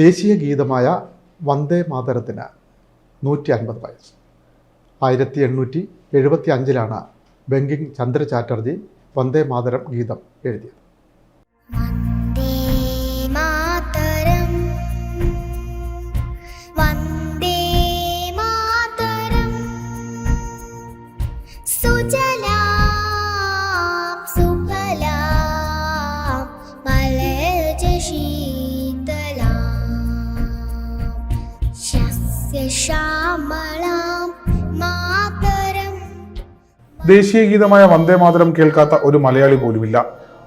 ദേശീയ ഗീതമായ വന്ദേ മാതരത്തിന് നൂറ്റി അൻപത് വയസ്സ്. ആയിരത്തി എണ്ണൂറ്റി എഴുപത്തി അഞ്ചിലാണ് ബങ്കിങ് ചന്ദ്ര ചാറ്റർജി വന്ദേ മാതരം ഗീതം എഴുതിയത്. ദേശീയ ഗീതമായ വന്ദേ മാതരം കേൾക്കാത്ത ഒരു മലയാളി പോലുമില്ല.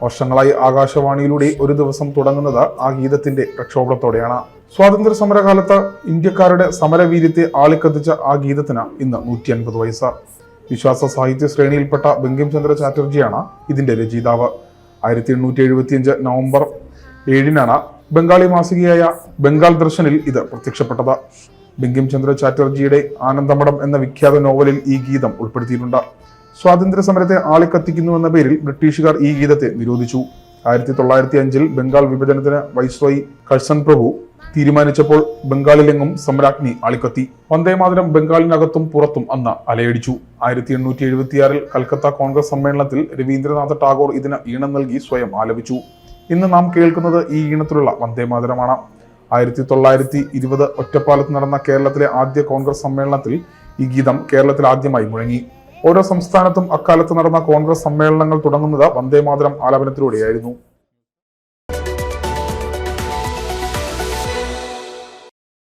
വർഷങ്ങളായി ആകാശവാണിയിലൂടെ ഒരു ദിവസം തുടങ്ങുന്നത് ആ ഗീതത്തിന്റെ പ്രക്ഷോഭത്തോടെയാണ്. സ്വാതന്ത്ര്യ സമരകാലത്ത് ഇന്ത്യക്കാരുടെ സമരവീര്യത്തെ ആളിക്കത്തിച്ച ആ ഗീതത്തിന് ഇന്ന് നൂറ്റി അൻപത് വയസ്സ്. വിശ്വാസ സാഹിത്യ ശ്രേണിയിൽപ്പെട്ട ബങ്കിംചന്ദ്ര ചാറ്റർജിയാണ് ഇതിന്റെ രചയിതാവ്. ആയിരത്തി എണ്ണൂറ്റി എഴുപത്തിയഞ്ച് നവംബർ ഏഴിനാണ് ബംഗാളി മാസികയായ ബംഗാൾ ദർശനിൽ ഇത് പ്രത്യക്ഷപ്പെട്ടത്. ബങ്കിം ചന്ദ്ര ചാറ്റർജിയുടെ ആനന്ദമഠം എന്ന വിഖ്യാത നോവലിൽ ഈ ഗീതം ഉൾപ്പെടുത്തിയിട്ടുണ്ട്. സ്വാതന്ത്ര്യ സമരത്തെ ആളിക്കത്തിക്കുന്നു എന്ന പേരിൽ ബ്രിട്ടീഷുകാർ ഈ ഗീതത്തെ നിരോധിച്ചു. ആയിരത്തി തൊള്ളായിരത്തി അഞ്ചിൽ ബംഗാൾ വിഭജനത്തിന് വൈസ്രോയി കഴ്സൺ പ്രഭു തീരുമാനിച്ചപ്പോൾ ബംഗാളിലെങ്ങും സമരാഗ്നി ആളിക്കത്തി. വന്ദേമാതരം ബംഗാളിനകത്തും പുറത്തും അന്ന് അലയടിച്ചു. ആയിരത്തി എണ്ണൂറ്റി എഴുപത്തിയാറിൽ കൽക്കത്ത കോൺഗ്രസ് സമ്മേളനത്തിൽ രവീന്ദ്രനാഥ ടാഗോർ ഇതിന് ഈണം നൽകി സ്വയം ആലപിച്ചു. ഇന്ന് നാം കേൾക്കുന്നത് ഈ ഈണത്തിലുള്ള വന്ദേമാതരമാണ് ആയിരത്തി തൊള്ളായിരത്തി ഇരുപത് ഒറ്റപ്പാലത്ത് നടന്ന കേരളത്തിലെ ആദ്യ കോൺഗ്രസ് സമ്മേളനത്തിൽ ഈ ഗീതം കേരളത്തിൽ ആദ്യമായി മുഴങ്ങി. ഓരോ സംസ്ഥാനത്തും അക്കാലത്ത് നടന്ന കോൺഗ്രസ് സമ്മേളനങ്ങൾ തുടങ്ങുന്നത് വന്ദേമാതരം ആലാപനത്തിലൂടെയായിരുന്നു.